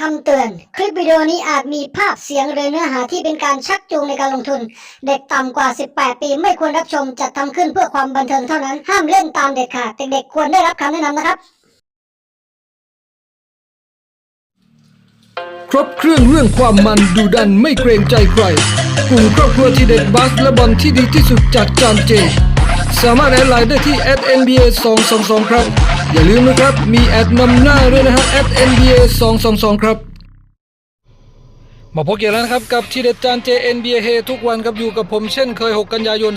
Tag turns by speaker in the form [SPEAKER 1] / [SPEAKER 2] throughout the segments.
[SPEAKER 1] คำเตือน คลิปวิดีโอนี้อาจมีภาพเสียงหรือเนื้อหาที่เป็นการชักจูงในการลงทุน เด็กต่ำกว่า 18 ปีไม่ควรรับชมจัดทำขึ้นเพื่อความบันเทิงเท่านั้น ห้ามเล่นตามเด็ดขาดเด็กๆควรได้รับคำแนะนำนะครับ
[SPEAKER 2] ครบเครื่องเรื่องความมันดูดันไม่เกรงใจใครกลุ่มครอบครัวที่เด็ดบัสและบอลที่ดีที่สุดจากจานเจ สามารถแอดไลน์ได้ที่ @nba 222ครับ อย่าลืมนะครับ มีแอดนำหน้าด้วยนะฮะ @nba 222ครับมาพบกันแล้วนะครับกับทีเด็ดจานเจ NBA เฮทุกวันครับอยู่กับผมเช่นเคย 6 กันยายน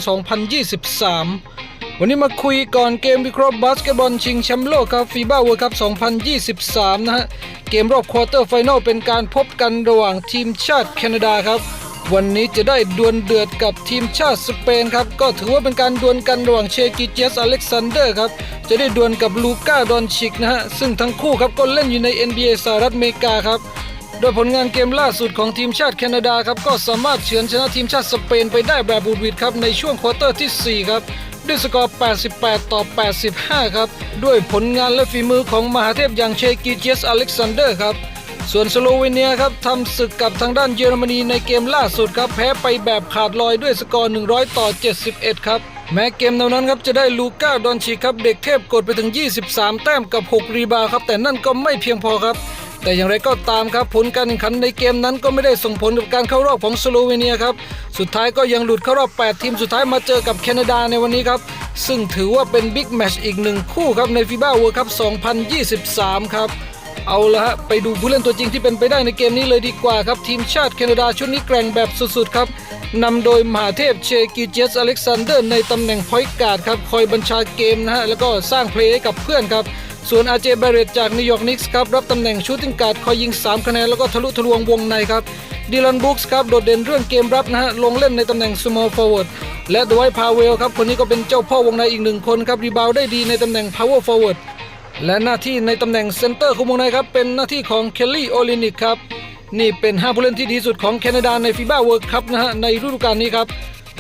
[SPEAKER 2] 2023 วันนี้มาคุยก่อนเกมวิเคราะห์บาสเกตบอลชิงแชมป์โลกครับฟีบ้าเวิร์คัพ2023 นะฮะ เกมรอบควอเตอร์ไฟนอลเป็นการพบกันระหว่างทีมชาติแคนาดาครับ วันนี้จะได้ดวลเดือดกับทีมชาติสเปนครับ ก็ถือว่าเป็นการดวลกันระหว่างเชกิเจสอเล็กซานเดอร์ครับ จะได้ดวลกับลูก้าดอนชิกนะฮะ ซึ่งทั้งคู่ครับก็เล่นอยู่ใน NBA สหรัฐอเมริกาครับ โดยผลงานเกมล่าสุดของทีมชาติแคนาดาครับ ก็สามารถเฉือนชนะทีมชาติสเปนไปได้แบบบูดวิดครับในช่วงควอเตอร์ทีสี่4 ครับด้วยสกอร์ 88 ต่อ 85 ครับ ด้วยผลงานและฝีมือของมหาเทพอย่างเชกิเจสอเล็กซานเดอร์ครับ ส่วนสโลวีเนียครับทำศึกกับทางด้านเยอรมนีในเกมล่าสุดครับ แพ้ไปแบบขาดลอยด้วยสกอร์ 100 ต่อ 71 ครับ แม้เกมเหล่านั้นครับจะได้ลูก้าดอนชิครับ เด็กเทพกดไปถึง 23 แต้มกับ 6 รีบาวครับ แต่นั่นก็ไม่เพียงพอครับ แต่อย่างไรก็ตามครับ ผลการแข่งขันในเกมนั้นก็ไม่ได้ส่งผลกับการเข้ารอบของสโลวีเนียครับสุดท้ายก็ยังหลุดเข้ารอบ 8 ทีมสุดท้ายมาเจอกับแคนาดาในวันนี้ครับซึ่งถือว่าเป็นบิ๊กแมชอีกหนึ่งคู่ครับในฟีบ้าเวิร์คัพ2023 ครับ เอาละฮะไปดูผู้เล่นตัวจริงที่เป็นไปได้ในเกมนี้เลยดีกว่าครับ ทีมชาติแคนาดาชุดนี้แกร่งแบบสุดๆครับนำโดยมหาเทพเชกิเจสอเล็กซานเดอร์ในตำแหน่งพอยต์การ์ดครับ คอยบัญชาเกมนะฮะ แล้วก็สร้างเพลย์ให้กับเพื่อนครับ ส่วนอาเจเบเรตจากนิวยอร์กนิกส์ครับ รับตำแหน่งชูตติ้งการ์ดคอยยิง 3 คะแนน แล้วก็ทะลุทะลวงวงในครับดิลันบุ๊กส์ครับ โดดเด่นเรื่องเกมรับนะฮะ ลงเล่นในตำแหน่ง small forward และดไวท์พาเวลครับคนนี้ก็เป็นเจ้าพ่อวงในอีกหนึ่งคนครับรีบาวได้ดีในตำแหน่ง power forward และหน้าที่ในตำแหน่งเซนเตอร์คุมวงในครับ เป็นหน้าที่ของเคลลี่โอลินิกครับ นี่เป็น 5 ผู้เล่นที่ดีสุดของแคนาดาในฟีบ้าเวิร์คัพนะฮะในฤดูกาลนี้ครับ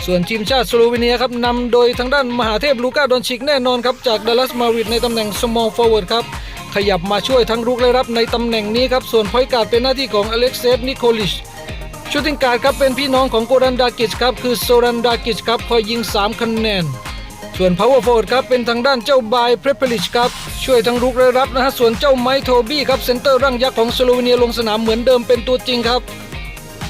[SPEAKER 2] ส่วนทีมชาติสโลวีเนียครับนำโดยทางด้านมหาเทพลูก้าดอนชิกแน่นอนครับ จากดัลลัสมาริดในตำแหน่ง small forward ครับ ขยับมาช่วยทั้งรุกและรับในตำแหน่งนี้ครับส่วนพอยการ์ดเป็นหน้าที่ของอเล็กเซสนิโคลิชชูตติ้งการ์ดครับเป็นพี่น้องของโกรันดากิชครับคือโซรันดากิชครับคอยยิง 3 คะแนน ส่วน power forward ครับเป็นทางด้านเจ้าบายเพรเปลิชครับช่วยทั้งรุกและรับนะฮะส่วนเจ้าไมค์โทบี้ครับเซนเตอร์ร่างยักษ์ของสโลวีเนียลงสนามเหมือนเดิมเป็นตัวจริงครับ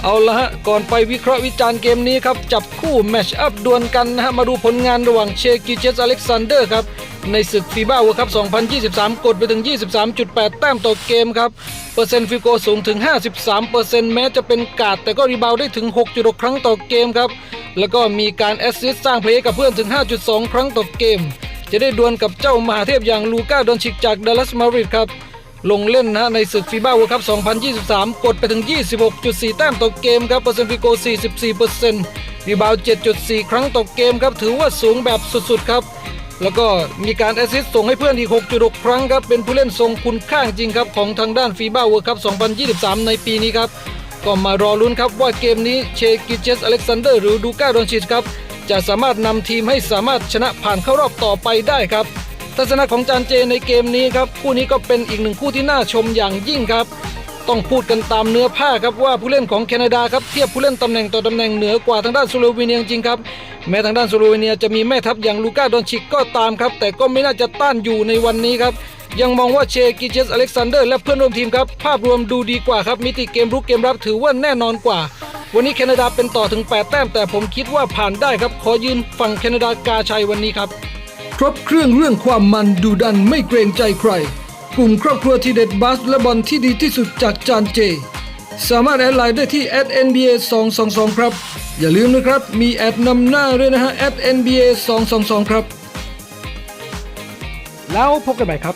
[SPEAKER 2] เอาละฮะก่อนไปวิเคราะห์วิจารณ์เกมนี้ครับจับคู่แมชอัพดวลกันนะฮะมาดูผลงานระหว่างเชกิเจสอเล็กซานเดอร์ครับในศึกฟีบ้าวิร์คัพ2023 กดไปถึง 23.8 แต้มต่อเกมครับ เปอร์เซ็นต์ฟิโกสูงถึง 53%แม้จะเป็นกาดแต่ก็รีบาวได้ถึง 6.6 ครั้งต่อเกมครับ แล้วก็มีการแอสซิสต์สร้างเพลย์กับเพื่อนถึง 5.2 ครั้งต่อเกม จะได้ดวลกับเจ้ามหาเทพอย่างลูก้าดอนชิกจากดัลลัสมาริดครับ ลงเล่นนะในศึกฟีบ้าเวิร์คัพ 2023 กดไปถึง 26.4 แต้มต่อเกมครับเปอร์เซ็นต์ฟิโก 44%รีบาว 7.4 ครั้งต่อเกมครับ ถือว่าสูงแบบสุดๆครับแล้วก็มีการแอสซิสต์ส่งให้เพื่อนอีก 6.6 ครั้งครับ เป็นผู้เล่นทรงคุณค่าจริงครับ ของทางด้านฟีบ้าเวิร์คัพ 2023 ในปีนี้ครับ ก็มารอลุ้นครับว่าเกมนี้เชกิเจสอเล็กซานเดอร์หรือดูก้าดอนชิชครับ จะสามารถนำทีมให้สามารถชนะผ่านเข้ารอบต่อไปได้ครับ ทัศนะของจานเจในเกมนี้ครับคู่นี้ก็เป็นอีกหนึ่งคู่ที่น่าชมอย่างยิ่งครับ ต้องพูดกันตามเนื้อผ้าครับว่าผู้เล่นของแคนาดาครับเทียบผู้เล่นตำแหน่งต่อตำแหน่งเหนือกว่าทางด้านสโลวีเนียจริงครับแม้ทางด้านสโลวีเนียจะมีแม่ทัพอย่างลูก้าดอนชิกก็ตามครับแต่ก็ไม่น่าจะต้านอยู่ในวันนี้ครับ ยังมองว่าเชกิเจสอเล็กซานเดอร์และเพื่อนร่วมทีมครับ ภาพรวมดูดีกว่าครับ มิติเกมรุกเกมรับถือว่าแน่นอนกว่า วันนี้แคนาดาเป็นต่อถึง 8 แต้ม แต่ผมคิดว่าผ่านได้ครับ ขอยืนฝั่งแคนาดากาชัยวันนี้ครับ ครบเครื่องเรื่องความมันดูดันไม่เกรงใจใคร กลุ่มครอบครัวที่เด็ดบาสและบอลที่ดีที่สุดจากจานเจ สามารถแอดไลน์ได้ที่ @nba 222ครับ อย่าลืมนะครับ มีแอดนำหน้าด้วยนะฮะ @nba 222ครับ แล้วพบกันใหม่ครับ